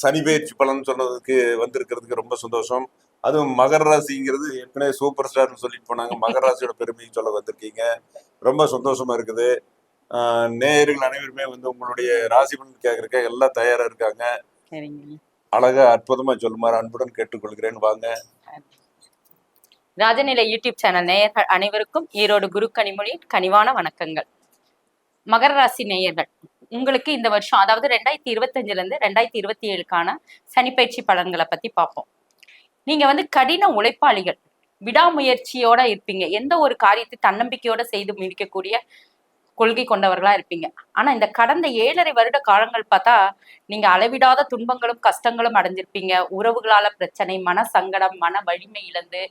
சனி பயிற்சி பலன் சொன்னதுக்கு வந்திருக்கிறதுக்கு ரொம்ப சந்தோஷம். அதுவும் மகர ராசிங்கிறது ஏற்கனவே சூப்பர் ஸ்டார்னு சொல்லிட்டு போனாங்க. மகர ராசியோட பெருமையை சொல்ல வந்திருக்கீங்க. ரொம்ப சந்தோஷமா இருக்குது. நேயர்கள் அனைவருமே வந்து உங்களுடைய ராசி பலன் கேட்கறக்க எல்லாம் தயாரா இருக்காங்க. அழகா அற்புதமா சொல்லுமாறு அன்புடன் கேட்டுக்கொள்கிறேன். வாங்க. ராஜநிலை யூடியூப் சேனல் நேயர்கள் அனைவருக்கும் ஈரோடு குரு கனிமொழி கனிவான வணக்கங்கள். மகர ராசி நேயர்கள் உங்களுக்கு இந்த வருஷம் அதாவது ரெண்டாயிரத்தி இருபத்தஞ்சுல இருந்து ரெண்டாயிரத்தி இருபத்தி ஏழுக்கான சனிப்பயிற்சி பலன்களை பத்தி பார்ப்போம். நீங்க வந்து கடின உழைப்பாளிகள் விடாமுயற்சியோட இருப்பீங்க. எந்த ஒரு காரியத்தை தன்னம்பிக்கையோட செய்து முடிக்கக்கூடிய கொள்கை கொண்டவர்களா இருப்பீங்க. ஆனா இந்த கடந்த ஏழரை வருட காலங்கள் பார்த்தா நீங்க அளவிடாத துன்பங்களும் கஷ்டங்களும் அடைஞ்சிருப்பீங்க. உறவுகளால பிரச்சனை மன சங்கடம் மன வலிமை இழந்து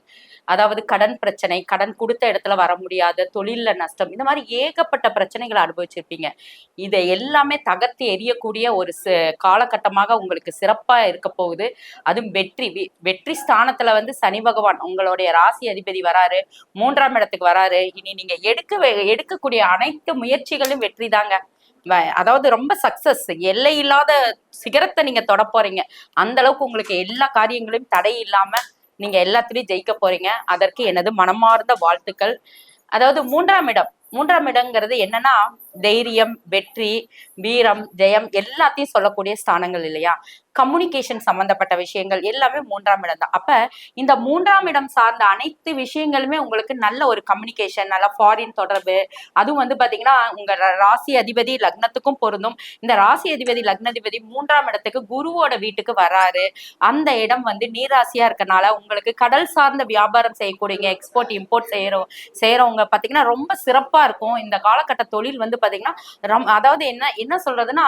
அதாவது கடன் பிரச்சனை கடன் கொடுத்த இடத்துல வர முடியாத தொழில்ல நஷ்டம் இந்த மாதிரி ஏகப்பட்ட பிரச்சனைகளை அனுபவிச்சிருப்பீங்க. இதை எல்லாமே தகர்த்து எரியக்கூடிய ஒரு காலகட்டமாக உங்களுக்கு சிறப்பா இருக்க போகுது. அதுவும் வெற்றி வெற்றி ஸ்தானத்துல வந்து சனி பகவான் உங்களுடைய ராசி அதிபதி வராரு. மூன்றாம் இடத்துக்கு வராரு. இனி நீங்க எடுக்க எடுக்கக்கூடிய அனைத்து முயற்சிகளும் வெற்றி தாங்க அதாவது ரொம்ப சக்சஸ் எல்லை இல்லாத சிகரத்தை நீங்க தொட போறீங்க. அந்த அளவுக்கு உங்களுக்கு எல்லா காரியங்களையும் தடை இல்லாம நீங்க எல்லாத்துலயும் ஜெயிக்க போறீங்க. அதற்கு எனது மனமார்ந்த வாழ்த்துக்கள். அதாவது மூன்றாம் இடம். மூன்றாம் இடங்கிறது என்னன்னா தைரியம் வெற்றி வீரம் ஜெயம் எல்லாத்தையும் சொல்லக்கூடிய ஸ்தானங்கள் இல்லையா? கம்யூனிகேஷன் சம்பந்தப்பட்ட விஷயங்கள் எல்லாமே மூன்றாம் இடம் தான். அப்ப இந்த மூன்றாம் இடம் சார்ந்த அனைத்து விஷயங்களுமே உங்களுக்கு நல்ல ஒரு கம்யூனிகேஷன் நல்ல ஃபாரின் தொடர்பு. அதுவும் வந்து பாத்தீங்கன்னா உங்க ராசி அதிபதி லக்னத்துக்கும் பொருந்தும். இந்த ராசி அதிபதி லக்னாதிபதி மூன்றாம் இடத்துக்கு குருவோட வீட்டுக்கு வராரு. அந்த இடம் வந்து நீராசியா இருக்கனால உங்களுக்கு கடல் சார்ந்த வியாபாரம் செய்யக்கூடிய எக்ஸ்போர்ட் இம்போர்ட் செய்யறோம் செய்யறவங்க பாத்தீங்கன்னா ரொம்ப சிறப்பா இருக்கும். இந்த காலகட்ட தொழில் வந்து பாத்தீங்கன்னா ரம் அதாவது என்ன என்ன சொல்றதுன்னா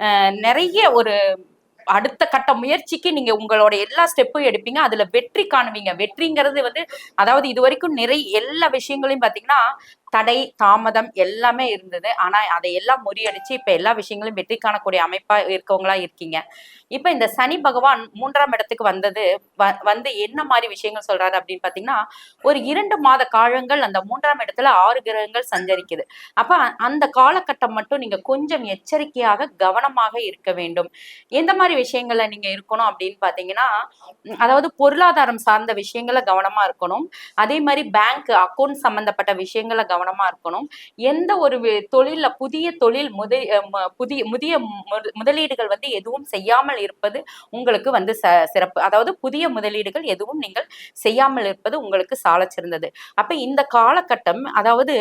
அஹ், நிறைய ஒரு அடுத்த கட்ட முயற்சிக்கு நீங்க உங்களோட எல்லா ஸ்டெப்பும் எடுப்பீங்க. அதுல வெற்றி காணுவீங்க. வெற்றிங்கிறது வந்து அதாவது இது வரைக்கும் நிறைய எல்லா விஷயங்களையும் பாத்தீங்கன்னா தடை தாமதம் எல்லாமே இருந்தது. ஆனா அதை எல்லாம் முறியடிச்சு இப்ப எல்லா விஷயங்களையும் வெற்றி காணக்கூடிய அமைப்பா இருக்கவங்களா இருக்கீங்க. இப்ப இந்த சனி பகவான் மூன்றாம் இடத்துக்கு வந்தது வந்து என்ன மாதிரி விஷயங்கள் சொல்றாரு அப்படின்னு பாத்தீங்கன்னா ஒரு இரண்டு மாத காலங்கள் அந்த மூன்றாம் இடத்துல ஆறு கிரகங்கள் சஞ்சரிக்குது. அப்ப அந்த காலகட்டம் மட்டும் நீங்க கொஞ்சம் எச்சரிக்கையாக கவனமாக இருக்க வேண்டும். எந்த மாதிரி விஷயங்கள்ல நீங்க இருக்கணும் அப்படின்னு பாத்தீங்கன்னா அதாவது பொருளாதாரம் சார்ந்த விஷயங்கள கவனமா இருக்கணும். அதே மாதிரி பேங்க் அக்கௌண்ட் சம்பந்தப்பட்ட விஷயங்கள கவனம் இருக்கணும். எந்த ஒரு தொழில புதிய தொழில் முதல் புதிய முதிய முதலீடுகள் வந்து எதுவும் செய்யாமல் இருப்பது உங்களுக்கு வந்து ச- சிறப்பு. அதாவது புதிய முதலீடுகள் எதுவும் நீங்கள் செய்யாமல் இருப்பது உங்களுக்கு சாலச் சிறந்தது. அப்ப இந்த காலகட்டம் அதாவது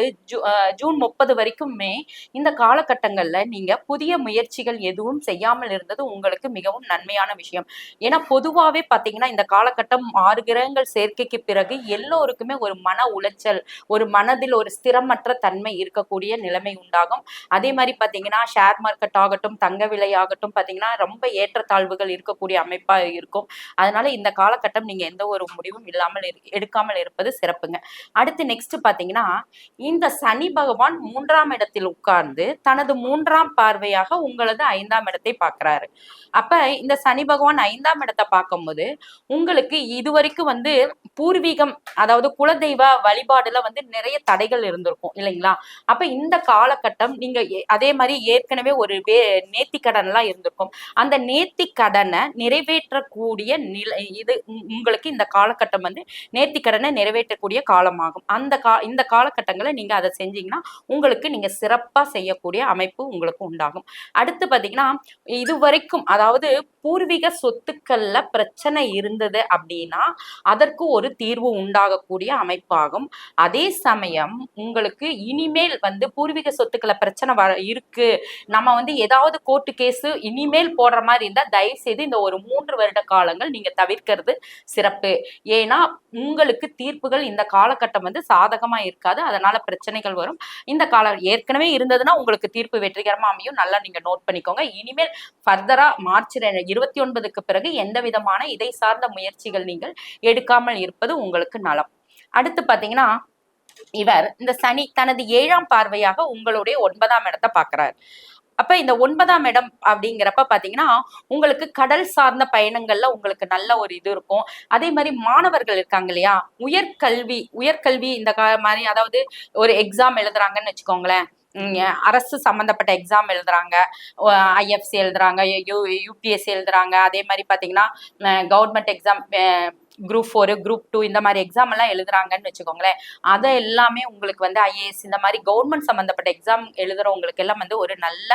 ஜூன் முப்பது வரைக்குமே இந்த காலகட்டங்கள்ல நீங்க புதிய முயற்சிகள் எதுவும் செய்யாமல் இருந்தது உங்களுக்கு மிகவும் நன்மையான விஷயம். ஏன்னா பொதுவாவே பாத்தீங்கன்னா இந்த காலகட்டம் ஆறு கிரகங்கள் சேர்க்கைக்கு பிறகு எல்லோருக்குமே ஒரு மன உளைச்சல் ஒரு மனதில் ஒரு ஸ்திரமற்ற தன்மை இருக்கக்கூடிய நிலைமை உண்டாகும். அதே மாதிரி பாத்தீங்கன்னா ஷேர் மார்க்கெட் ஆகட்டும் தங்க விலை ஆகட்டும் பாத்தீங்கன்னா ரொம்ப ஏற்றத்தாழ்வுகள் இருக்கக்கூடிய அமைப்பா இருக்கும். அதனால இந்த காலகட்டம் நீங்க எந்த ஒரு முடிவும் இல்லாமல் எடுக்காமல் இருப்பது சிறப்புங்க. அடுத்து நெக்ஸ்ட் பாத்தீங்கன்னா இந்த சனி பகவான் மூன்றாம் இடத்தில் உட்கார்ந்து தனது மூன்றாம் பார்வையாக உங்களது ஐந்தாம் இடத்தை பார்க்குறாரு. அப்ப இந்த சனி பகவான் ஐந்தாம் இடத்தை பார்க்கும்போது உங்களுக்கு இதுவரைக்கும் வந்து பூர்வீகம் அதாவது குலதெய்வ வழிபாடுல வந்து நிறைய தடைகள் இருந்திருக்கும் இல்லைங்களா? அப்ப இந்த காலகட்டம் நீங்க அதே மாதிரி ஏற்கனவே ஒரு வே நேர்த்தி எல்லாம் இருந்திருக்கும். அந்த நேர்த்தி கடனை நிறைவேற்றக்கூடிய நிலை இது உங்களுக்கு இந்த காலகட்டம் வந்து நேர்த்தி கடனை நிறைவேற்றக்கூடிய காலமாகும். அந்த கா இந்த காலகட்டங்களை நீங்க அதை செஞ்சீங்கன்னா உங்களுக்கு நீங்க சிறப்பா செய்யக்கூடிய அமைப்பு உங்களுக்கு உண்டாகும். அடுத்து பாத்தீங்கன்னா இது வரைக்கும் அதாவது பூர்வீக சொத்துக்கள்ல பிரச்சனை இருந்தது அப்படின்னா அதற்கு ஒரு தீர்வு உண்டாகக்கூடிய அமைப்பாகும். அதே சமயம் உங்களுக்கு இனிமேல் வந்து பூர்வீக சொத்துக்களை பிரச்சனை வர இருக்கு. நம்ம வந்து ஏதாவது கோர்ட்டு கேஸ் இனிமேல் போடுற மாதிரி இருந்தா தயவு செய்து இந்த ஒரு மூன்று வருட காலங்கள் நீங்க தவிர்க்கிறது சிறப்பு. ஏன்னா உங்களுக்கு தீர்ப்புகள் இந்த காலகட்டம் வந்து சாதகமா இருக்காது. அதனால பிரச்சனைகள் வரும். இந்த கால ஏற்கனவே இருந்ததுன்னா உங்களுக்கு தீர்ப்பு வெற்றிகரமா அமையும். நல்லா நீங்க நோட் பண்ணிக்கோங்க. இனிமேல் ஃபர்தரா மார்ச் இருபத்தி ஒன்பதுக்கு பிறகு எந்த விதமான இதை சார்ந்த முயற்சிகள் நீங்கள் எடுக்காமல் இருப்பது உங்களுக்கு நலம். அடுத்து பாத்தீங்கன்னா இவர் இந்த சனி தனது ஏழாம் பார்வையாக உங்களுடைய ஒன்பதாம் இடத்தை பாக்குறாரு அப்ப இந்த ஒன்பதாம் இடம் அப்படிங்கிறப்ப பாத்தீங்கன்னா உங்களுக்கு கடல் சார்ந்த பயணங்கள்ல உங்களுக்கு நல்ல ஒரு இது இருக்கும். அதே மாதிரி மாணவர்கள் இருக்காங்க இல்லையா? உயர்கல்வி உயர்கல்வி இந்த மாதிரி அதாவது ஒரு எக்ஸாம் எழுதுறாங்கன்னு வச்சுக்கோங்களேன். அரசு சம்பந்தப்பட்ட எக்ஸாம் எழுதுறாங்க. ஐஎஃப்சி எழுதுறாங்க யூ யூபிஎஸ்சி எழுதுறாங்க. அதே மாதிரி பாத்தீங்கன்னா government exam group four group two இந்த மாதிரி எக்ஸாம் எல்லாம் எழுதுறாங்கன்னு வச்சுக்கோங்களேன். அதை எல்லாமே உங்களுக்கு வந்து ஐஏஎஸ் இந்த மாதிரி கவர்மெண்ட் சம்பந்தப்பட்ட எக்ஸாம் எழுதுறவங்களுக்கு எல்லாம் வந்து ஒரு நல்ல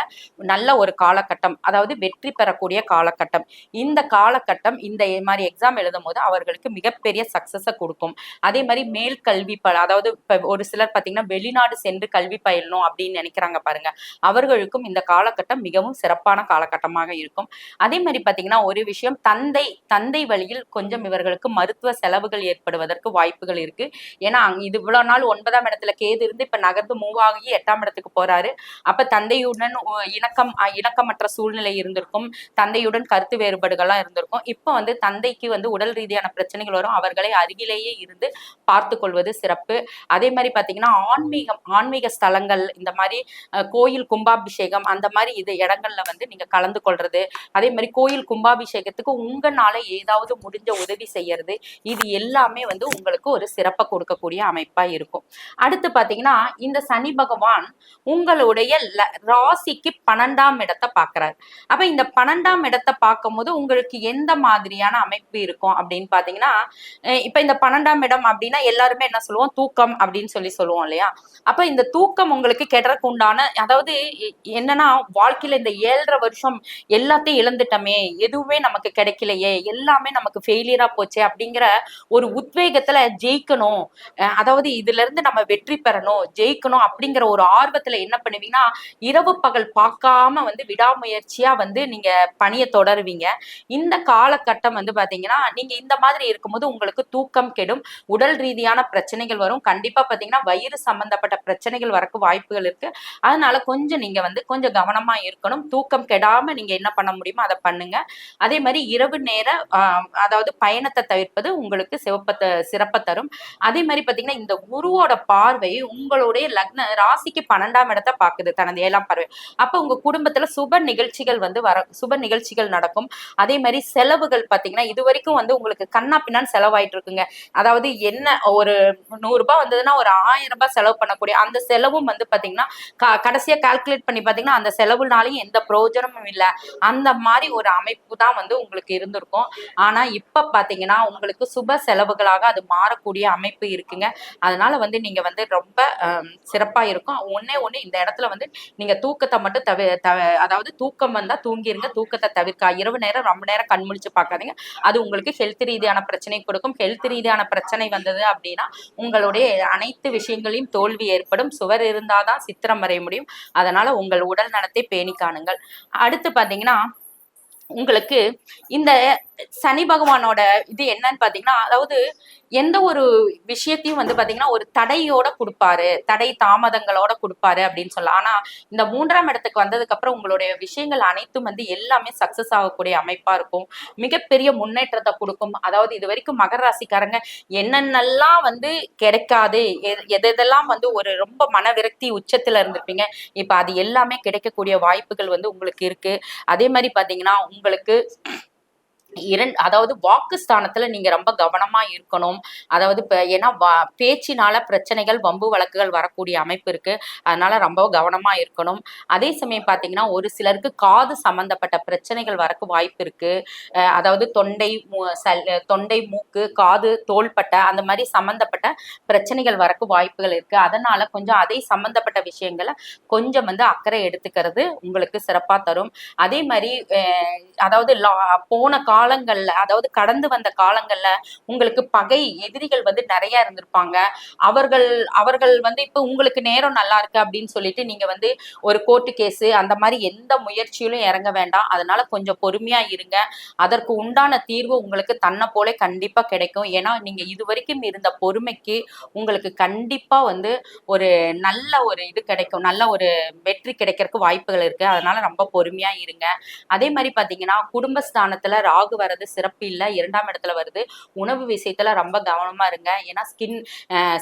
நல்ல ஒரு காலகட்டம். அதாவது வெற்றி பெறக்கூடிய காலகட்டம். இந்த காலகட்டம் இந்த மாதிரி எக்ஸாம் எழுதும் போது அவர்களுக்கு மிகப்பெரிய சக்சஸை கொடுக்கும். அதே மாதிரி மேல் கல்வி ப அதாவது இப்போ ஒரு சிலர் பார்த்தீங்கன்னா வெளிநாடு சென்று கல்வி பயிலணும் அப்படின்னு நினைக்கிறாங்க பாருங்க. அவர்களுக்கும் இந்த காலகட்டம் மிகவும் சிறப்பான காலகட்டமாக இருக்கும். அதே மாதிரி பார்த்தீங்கன்னா ஒரு விஷயம் தந்தை தந்தை வழியில் கொஞ்சம் இவர்களுக்கு மருத்துவ செலவுகள் ஏற்படுவதற்கு வாய்ப்புகள் இருக்கு. ஏன்னா அங்க இது இவ்வளவு நாள் ஒன்பதாம் இடத்துல கேது இருந்து இப்ப நகர்ந்து மூவ் ஆகி எட்டாம் இடத்துக்கு போறாரு. அப்ப தந்தையுடன் இணக்கம் இணக்கமற்ற சூழ்நிலை இருந்திருக்கும். தந்தையுடன் கருத்து வேறுபாடுகள்லாம் இருந்திருக்கும். இப்போ வந்து தந்தைக்கு வந்து உடல் ரீதியான பிரச்சனைகள் வரும். அவர்களை அருகிலேயே இருந்து பார்த்து கொள்வது சிறப்பு. அதே மாதிரி பாத்தீங்கன்னா ஆன்மீகம் ஆன்மீக ஸ்தலங்கள் இந்த மாதிரி கோயில் கும்பாபிஷேகம் அந்த மாதிரி இது இடங்கள்ல வந்து நீங்க கலந்து கொள்றது. அதே மாதிரி கோயில் கும்பாபிஷேகத்துக்கு உங்களால ஏதாவது முடிஞ்ச உதவி செய்யறது இது எல்லாமே வந்து உங்களுக்கு ஒரு சிறப்பை கொடுக்கக்கூடிய அமைப்பா இருக்கும். அடுத்து பாத்தீங்கன்னா இந்த சனி பகவான் உங்களுடைய ராசிக்கு பன்னெண்டாம் இடத்தை பாக்குறாரு அப்ப இந்த பன்னெண்டாம் இடத்தை பார்க்கும்போது உங்களுக்கு எந்த மாதிரியான அமைப்பு இருக்கும் அப்படின்னு பாத்தீங்கன்னா இப்ப இந்த பன்னெண்டாம் இடம் அப்படின்னா எல்லாருமே என்ன சொல்லுவோம்? தூக்கம் அப்படின்னு சொல்லி சொல்லுவோம் இல்லையா? அப்ப இந்த தூக்கம் உங்களுக்கு கெடறக்கு உண்டான அதாவது என்னன்னா வாழ்க்கையில இந்த ஏழரை வருஷம் எல்லாத்தையும் இழந்துட்டோமே எதுவுமே நமக்கு கிடைக்கலையே எல்லாமே நமக்கு ஃபெயிலியரா போச்சே அப்படிங்கிற ஒரு உத்வேகத்துல ஜெயிக்கணும். அதாவது இதுல இருந்து நம்ம வெற்றி பெறணும் ஜெயிக்கணும் அப்படிங்கிற ஒரு ஆர்வத்துல என்ன பண்ணுவீங்கன்னா இரவு பகல் பார்க்காம வந்து விடாமுயற்சியா வந்து நீங்க பணியை தொடருவீங்க. இந்த காலகட்டம் வந்து பாத்தீங்கன்னா நீங்க இந்த மாதிரி இருக்கும்போது உங்களுக்கு தூக்கம் கெடும் உடல் ரீதியான பிரச்சனைகள் வரும். கண்டிப்பா பாத்தீங்கன்னா வயிறு சம்பந்தப்பட்ட பிரச்சனைகள் வரக்கு வாய்ப்புகள் இருக்கு. அதனால கொஞ்சம் நீங்க வந்து கொஞ்சம் கவனமா இருக்கணும். தூக்கம் கெடாம நீங்க என்ன பண்ண முடியுமோ அதை பண்ணுங்க. அதே மாதிரி இரவு நேர ஆஹ், அதாவது பயணத்தை தவிர்ப்பது உங்களுக்கு சிவப்பத்தை சிறப்பை தரும். அதே மாதிரி பார்த்தீங்கன்னா இந்த குருவோட பார்வை உங்களுடைய லக்ன ராசிக்கு பன்னெண்டாம் இடத்தை பார்க்குது தனது ஏழாம் பார்வை. அப்போ உங்கள் குடும்பத்துல சுப நிகழ்ச்சிகள் வந்து வர சுப நிகழ்ச்சிகள் நடக்கும். அதே மாதிரி செலவுகள் பார்த்தீங்கன்னா இது வரைக்கும் வந்து உங்களுக்கு கண்ணா பின்னான்னு செலவாயிட்டு இருக்குங்க. அதாவது என்ன ஒரு நூறுரூபா வந்ததுன்னா ஒரு ஆயிரம் ரூபாய் செலவு பண்ணக்கூடிய அந்த செலவும் வந்து பார்த்தீங்கன்னா க- கடைசியாக கால்குலேட் பண்ணி பார்த்தீங்கன்னா அந்த செலவுனாலையும் எந்த பிரயோஜனமும் இல்லை. அந்த மாதிரி ஒரு அமைப்பு தான் வந்து உங்களுக்கு இருந்திருக்கும். ஆனா இப்போ பார்த்தீங்கன்னா உங்களுக்கு சுப செலவுகளாக அது மாறக்கூடிய அமைப்பு இருக்குங்க. அதனால வந்து நீங்க வந்து ரொம்ப சிறப்பாக சிறப்பா இருக்கும். ஒன்னே ஒண்ணு இந்த இடத்துல வந்து நீங்க தூக்கத்தை மட்டும் தவி தவ- அதாவது தூக்கம் வந்தா தூங்கிருங்க. தூக்கத்தை தவிர்க்க இரவு நேரம் ரொம்ப நேரம் கண் முழிச்சு பார்க்காதீங்க அது உங்களுக்கு ஹெல்த் ரீதியான பிரச்சனை கொடுக்கும். ஹெல்த் ரீதியான பிரச்சனை வந்தது அப்படின்னா உங்களுடைய அனைத்து விஷயங்களையும் தோல்வி ஏற்படும். சுவர் இருந்தாதான் சித்திரம் வரைய முடியும். அதனால உங்கள் உடல் நலத்தை பேணி காணுங்கள் அடுத்து பாத்தீங்கன்னா உங்களுக்கு இந்த சனி பகவானோட இது என்னன்னு பாத்தீங்கன்னா அதாவது எந்த ஒரு விஷயத்தையும் வந்து பாத்தீங்கன்னா ஒரு தடையோட கொடுப்பாரு. தடை தாமதங்களோட கொடுப்பாரு அப்படின்னு சொல்லலாம். ஆனா இந்த மூன்றாம் இடத்துக்கு வந்ததுக்கு அப்புறம் உங்களுடைய விஷயங்கள் அனைத்தும் வந்து எல்லாமே சக்சஸ் ஆகக்கூடிய அமைப்பா இருக்கும். மிகப்பெரிய முன்னேற்றத்தை கொடுக்கும். அதாவது இது வரைக்கும் மகர ராசிக்காரங்க என்னென்னலாம் வந்து கிடைக்காது எது- எதெல்லாம் வந்து ஒரு ரொம்ப மன விரக்தி உச்சத்துல இருந்திருப்பீங்க இப்ப அது எல்லாமே கிடைக்கக்கூடிய வாய்ப்புகள் வந்து உங்களுக்கு இருக்கு. அதே மாதிரி பாத்தீங்கன்னா உங்களுக்கு இரண்டு அதாவது வாக்கு ஸ்தானத்துல நீங்க ரொம்ப கவனமா இருக்கணும். அதாவது ஏன்னா வா- பேச்சினால பிரச்சனைகள் வம்பு வழக்குகள் வரக்கூடிய அமைப்பு இருக்கு. அதனால ரொம்ப கவனமா இருக்கணும். அதே சமயம் பாத்தீங்கன்னா ஒரு சிலருக்கு காது சம்பந்தப்பட்ட பிரச்சனைகள் வரக்கு வாய்ப்பு இருக்கு. அதாவது தொண்டை மூ- சல்- தொண்டை மூக்கு காது தோள்பட்டை அந்த மாதிரி சம்பந்தப்பட்ட பிரச்சனைகள் வரக்கு வாய்ப்புகள் இருக்கு. அதனால கொஞ்சம் அதே சம்பந்தப்பட்ட விஷயங்களை கொஞ்சம் வந்து அக்கறை எடுத்துக்கிறது உங்களுக்கு சிறப்பா தரும். அதே மாதிரி அதாவது லா- போன கால காலங்கள்ல அதாவது கடந்து வந்த காலங்கள்ல உங்களுக்கு பகை எதிரிகள் வந்து நிறைய இருந்திருப்பாங்க. அவர்கள் அவர்கள் வந்து இப்ப உங்களுக்கு நேரம் நல்லா இருக்கு அப்படின்னு சொல்லிட்டு நீங்க வந்து ஒரு கோர்ட்டு கேஸ் அந்த மாதிரி எந்த முயற்சியிலும் இறங்க வேண்டாம். அதனால கொஞ்சம் பொறுமையா இருங்க. அதற்கு உண்டான தீர்வு உங்களுக்கு தன்னை போல கண்டிப்பா கிடைக்கும். ஏன்னா நீங்க இது வரைக்கும் இருந்த பொறுமைக்கு உங்களுக்கு கண்டிப்பா வந்து ஒரு நல்ல ஒரு இது கிடைக்கும். நல்ல ஒரு வெற்றி கிடைக்கிறதுக்கு வாய்ப்புகள் இருக்கு. அதனால ரொம்ப பொறுமையா இருங்க. அதே மாதிரி பாத்தீங்கன்னா குடும்பஸ்தானத்துல ராகு வர்றது சிறப்பு இல்லை. இரண்டாம் இடத்துல வருது. உணவு விஷயத்துல ரொம்ப கவனமா இருங்க. ஏன்னா ஸ்கின்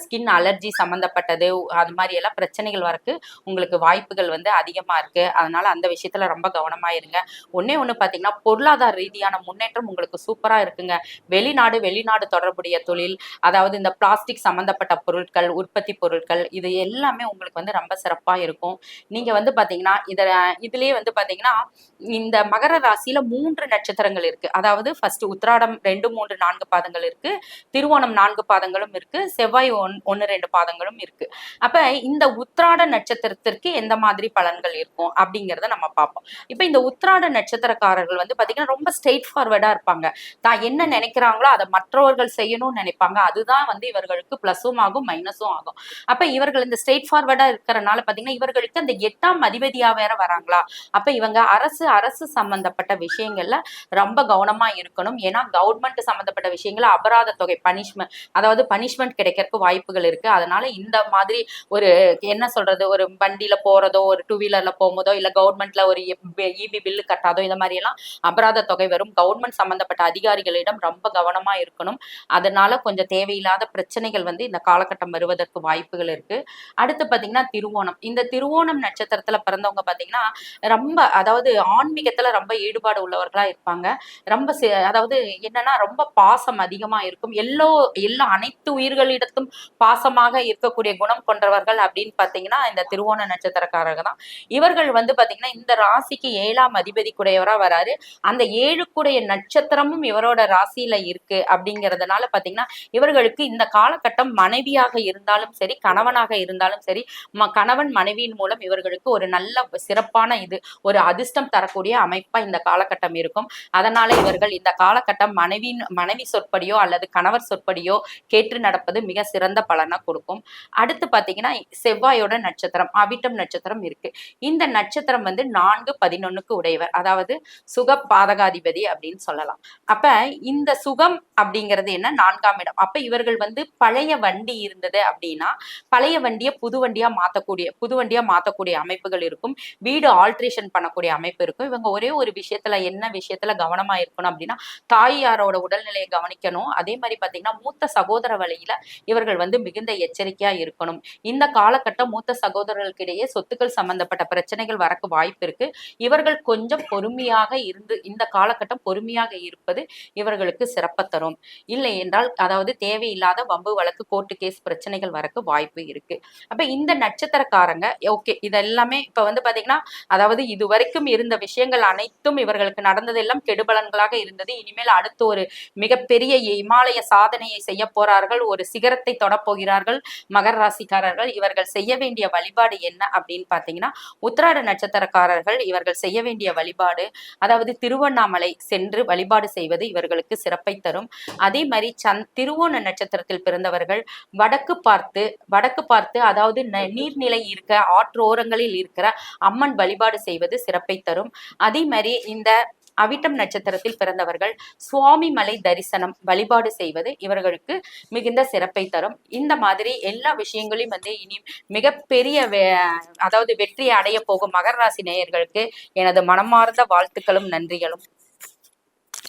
ஸ்கின் அலர்ஜி சம்மந்தப்பட்டது அது மாதிரி எல்லாம் பிரச்சனைகள் வரக்கு உங்களுக்கு வாய்ப்புகள் வந்து அதிகமா இருக்கு. அதனால அந்த விஷயத்துல ரொம்ப கவனமா இருங்க. ஒன்னே ஒன்னு பாத்தீங்கன்னா பொருளாதார ரீதியான முன்னேற்றம் உங்களுக்கு சூப்பரா இருக்குங்க. வெளிநாடு வெளிநாடு தொடர்புடைய தொழில் அதாவது இந்த பிளாஸ்டிக் சம்மந்தப்பட்ட பொருட்கள் உற்பத்தி பொருட்கள் இது எல்லாமே உங்களுக்கு வந்து ரொம்ப சிறப்பா இருக்கும். நீங்க வந்து பாத்தீங்கன்னா இத இதுலயே வந்து பாத்தீங்கன்னா இந்த மகர ராசியில மூன்று நட்சத்திரங்கள் இருக்கு. அதாவது ஃபர்ஸ்ட் உத்திராடம் ரெண்டு மூன்று நான்கு பாதங்கள் இருக்கு. திருவோணம் நான்கு பாதங்களும் இருக்கு. செவ்வாய் ஒன் ஒன்னு ரெண்டு பாதங்களும் இருக்கு. அப்ப இந்த உத்திராட நட்சத்திரத்திற்கு எந்த மாதிரி பலன்கள் இருக்கும் அப்படிங்கறத நம்ம பார்ப்போம். இப்ப இந்த உத்திராட நட்சத்திரக்காரர்கள் வந்து பாத்தீங்கன்னா ரொம்ப ஸ்ட்ரெயிட் ஃபார்வர்டா இருப்பாங்க. தான் என்ன நினைக்கிறாங்களோ அதை மற்றவர்கள் செய்யணும்னு நினைப்பாங்க. அதுதான் வந்து இவர்களுக்கு பிளஸும் ஆகும் மைனஸும் ஆகும். அப்ப இவர்கள் இந்த ஸ்ட்ரெயிட் ஃபார்வர்டா இருக்கிறனால பாத்தீங்கன்னா இவர்களுக்கு அந்த எட்டாம் அதிபதியா வேற வராங்களா? அப்ப இவங்க அரசு அரசு சம்பந்தப்பட்ட விஷயங்கள்ல ரொம்ப கவனம் இருக்கணும். ஏன்னா கவர்மெண்ட் சம்பந்தப்பட்ட விஷயங்கள அபராத தொகை பனிஷ்மெண்ட் அதாவது பனிஷ்மெண்ட் கிடைக்கிறதுக்கு வாய்ப்புகள் இருக்கு. அதனால இந்த மாதிரி ஒரு என்ன சொல்றது ஒரு வண்டியில போறதோ ஒரு டூ வீலர்ல போகும்போதோ இல்ல கவர்மெண்ட்ல ஒரு இபி பில்லு கட்டாதோ இந்த மாதிரி எல்லாம் அபராத தொகை வரும். கவர்மெண்ட் சம்பந்தப்பட்ட அதிகாரிகளிடம் ரொம்ப கவனமா இருக்கணும். அதனால கொஞ்சம் தேவையில்லாத பிரச்சனைகள் வந்து இந்த காலகட்டம் வருவதற்கு வாய்ப்புகள் இருக்கு. அடுத்து பாத்தீங்கன்னா திருவோணம். இந்த திருவோணம் நட்சத்திரத்துல பிறந்தவங்க பாத்தீங்கன்னா ரொம்ப அதாவது ஆன்மீகத்துல ரொம்ப ஈடுபாடு உள்ளவர்களா இருப்பாங்க. ரொம்ப அதாவது என்னன்னா ரொம்ப பாசம் அதிகமா இருக்கும். எல்லோ எல்லா அனைத்து உயிர்களிடத்தும் பாசமாக இருக்கக்கூடிய குணம் கொண்டவர்கள் அப்படின்னு பாத்தீங்கன்னா இந்த திருவோண நட்சத்திரக்காரங்க தான். இவர்கள் வந்து பாத்தீங்கன்னா இந்த ராசிக்கு ஏழாம் அதிபதி கூடையவரா வராரு. அந்த ஏழுக்குடைய நட்சத்திரமும் இவரோட ராசியில இருக்கு அப்படிங்கறதுனால பாத்தீங்கன்னா இவர்களுக்கு இந்த காலகட்டம் மனைவியாக இருந்தாலும் சரி கணவனாக இருந்தாலும் சரி ம- கணவன் மனைவியின் மூலம் இவர்களுக்கு ஒரு நல்ல சிறப்பான இது ஒரு அதிர்ஷ்டம் தரக்கூடிய அமைப்பா இந்த காலகட்டம் இருக்கும். அதனால இவர்கள் இந்த காலகட்டம் மனைவியின் மனைவி சொற்படியோ அல்லது கணவர் சொற்படியோ கேட்டு நடப்பது மிக சிறந்த பலனா கொடுக்கும். அடுத்து பாத்தீங்கன்னா செவ்வாயோட நட்சத்திரம் அவிட்டம் நட்சத்திரம் இருக்கு. இந்த நட்சத்திரம் வந்து நான்கு பதினொன்னுக்கு உடையவர். அதாவது சுக பாதகாதிபதி அப்படின்னு சொல்லலாம். அப்ப இந்த சுகம் அப்படிங்கிறது என்ன? நான்காம் இடம். அப்ப இவர்கள் வந்து பழைய வண்டி இருந்தது அப்படின்னா பழைய வண்டியை புது வண்டியா மாத்தக்கூடிய புது வண்டியா மாத்தக்கூடிய அமைப்புகள் இருக்கும். வீடு ஆல்ட்ரேஷன் பண்ணக்கூடிய அமைப்பு இருக்கும். இவங்க ஒரே ஒரு விஷயத்துல என்ன விஷயத்துல கவனமா இருக்கும் இருக்கணும் அப்படின்னா தாயாரோட உடல்நிலையை கவனிக்கணும். அதே மாதிரி பார்த்தீங்கன்னா மூத்த சகோதர வழியில இவர்கள் வந்து மிகுந்த எச்சரிக்கையா இருக்கணும். இந்த காலகட்டம் மூத்த சகோதரர்களுக்கிடையே சொத்துக்கள் சம்பந்தப்பட்ட பிரச்சனைகள் வரக்கு வாய்ப்பு இருக்கு. இவர்கள் கொஞ்சம் பொறுமையாக இருந்து இந்த காலகட்டம் பொறுமையாக இருப்பது இவர்களுக்கு சிறப்ப தரும். இல்லை என்றால் அதாவது தேவையில்லாத வம்பு வழக்கு கோர்ட்டு கேஸ் பிரச்சனைகள் வரக்கு வாய்ப்பு இருக்கு. அப்ப இந்த நட்சத்திரக்காரங்க ஓகே இதெல்லாமே இப்ப வந்து பாத்தீங்கன்னா அதாவது இதுவரைக்கும் இருந்த விஷயங்கள் அனைத்தும் இவர்களுக்கு நடந்ததெல்லாம் கெடுபலன்களாக இருந்தது. இனிமேல் அடுத்து ஒரு மிகப்பெரிய இமாலய சாதனையை செய்ய போறார்கள். ஒரு சிகரத்தை தொடப்போகிறார்கள். மகர ராசிக்காரர்கள். இவர்கள் செய்ய வேண்டிய வழிபாடு என்ன அப்படின்னு பாத்தீங்கன்னா உத்திராட நட்சத்திரக்காரர்கள் இவர்கள் செய்ய வேண்டிய வழிபாடு அதாவது திருவண்ணாமலை சென்று வழிபாடு செய்வது இவர்களுக்கு சிறப்பை தரும். அதே மாதிரி சந் திருவோண நட்சத்திரத்தில் பிறந்தவர்கள் வடக்கு பார்த்து வடக்கு பார்த்து அதாவது நீர்நிலை இருக்க ஆற்றோரங்களில் இருக்கிற அம்மன் வழிபாடு செய்வது சிறப்பை தரும். அதே மாதிரி இந்த அவிட்டம் நட்சத்திரத்தில் பிறந்தவர்கள் சுவாமி மலை தரிசனம் வழிபாடு செய்வது இவர்களுக்கு மிகுந்த சிறப்பை தரும். இந்த மாதிரி எல்லா விஷயங்களையும் வந்து இனி மிகப்பெரிய வே- அதாவது வெற்றியை அடைய போகும் மகர ராசி நேயர்களுக்கு எனது மனமார்ந்த வாழ்த்துக்களும் நன்றிகளும்.